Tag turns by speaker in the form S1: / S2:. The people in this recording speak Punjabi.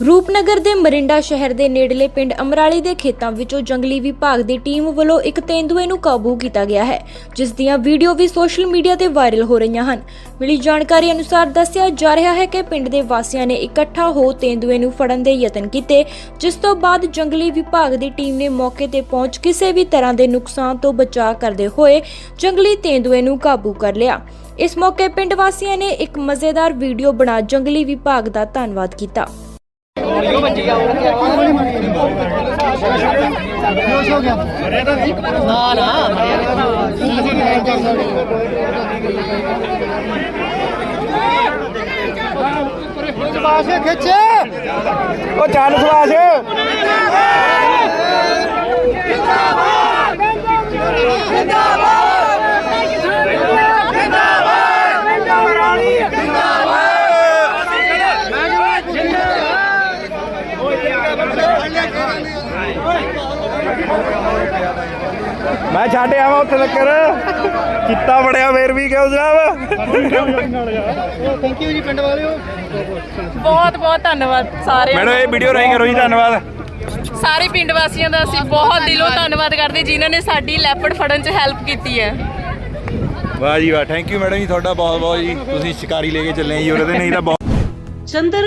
S1: ਰੂਪਨਗਰ ਦੇ ਮਰਿੰਡਾ ਸ਼ਹਿਰ ਦੇ ਨੇੜਲੇ ਪਿੰਡ ਅਮਰਾਲੀ ਦੇ ਖੇਤਾਂ ਵਿੱਚੋਂ ਜੰਗਲੀ ਵਿਭਾਗ ਦੀ ਟੀਮ ਵੱਲੋਂ ਇੱਕ ਤੇਂਦੂਏ ਨੂੰ ਕਾਬੂ ਕੀਤਾ ਗਿਆ ਹੈ, ਜਿਸ ਦੀਆਂ ਵੀਡੀਓ ਵੀ ਸੋਸ਼ਲ ਮੀਡੀਆ ਤੇ ਵਾਇਰਲ ਹੋ ਰਹੀਆਂ ਹਨ। ਮਿਲੀ ਜਾਣਕਾਰੀ ਅਨੁਸਾਰ ਦੱਸਿਆ ਜਾ ਰਿਹਾ ਹੈ ਕਿ ਪਿੰਡ ਦੇ ਵਾਸੀਆਂ ਨੇ ਇਕੱਠਾ ਹੋ ਤੇਂਦੂਏ ਨੂੰ ਫੜਨ ਦੇ ਯਤਨ ਕੀਤੇ, ਜਿਸ ਤੋਂ ਬਾਅਦ ਜੰਗਲੀ ਵਿਭਾਗ ਦੀ ਟੀਮ ਨੇ ਮੌਕੇ ਤੇ ਪਹੁੰਚ ਕਿਸੇ ਵੀ ਤਰ੍ਹਾਂ ਦੇ ਨੁਕਸਾਨ ਤੋਂ ਬਚਾਅ ਕਰਦੇ ਹੋਏ ਜੰਗਲੀ ਤੇਂਦੂਏ ਨੂੰ ਕਾਬੂ ਕਰ ਲਿਆ। ਇਸ ਮੌਕੇ ਪਿੰਡ ਵਾਸੀਆਂ ਨੇ ਇੱਕ ਮਜ਼ੇਦਾਰ ਵੀਡੀਓ ਬਣਾ ਜੰਗਲੀ ਵਿਭਾਗ ਦਾ ਧੰਨਵਾਦ ਕੀਤਾ।
S2: ਪਾਸੇ ਖਿੱਚੇ
S3: ਉਹ ਚੱਲ ਸਵਾਸ ਮੈਂ ਛੱਡ ਆਵਾਂ ਉੱਥੇ ਤੱਕਰ। ਚਿੱਤਾ ਬੜਿਆ ਫੇਰ ਵੀ ਕਿਉਂ ਜਨਾਬ?
S2: ਥੈਂਕ ਯੂ ਜੀ ਪਿੰਡ ਵਾਲਿਓ।
S4: ਬਹੁਤ ਬਹੁਤ ਧੰਨਵਾਦ ਸਾਰਿਆਂ
S3: ਮੈਡਮ ਇਹ ਵੀਡੀਓ ਰਾਹੀਂ ਕਰੋ ਜੀ ਧੰਨਵਾਦ।
S4: ਸਾਰੇ ਪਿੰਡ ਵਾਸੀਆਂ ਦਾ ਅਸੀਂ ਬਹੁਤ ਦਿਲੋਂ ਧੰਨਵਾਦ। ਕਰਦੇ ਜਿਨ੍ਹਾਂ ਨੇ ਸਾਡੀ ਲੈਪੜ ਫੜਨ 'ਚ ਹੈਲਪ ਕੀਤੀ ਹੈ।
S3: ਵਾਹ ਜੀ ਵਾਹ ਥੈਂਕ ਯੂ ਮੈਡਮ ਜੀ ਤੁਹਾਡਾ ਬਹੁਤ ਬਹੁਤ ਜੀ। ਤੁਸੀਂ ਸ਼ਿਕਾਰੀ ਲੈ ਕੇ ਚੱਲੇ ਜੀ ਉਹਦੇ ਨਹੀਂ ਤਾਂ ਬਹੁਤ
S5: Chandar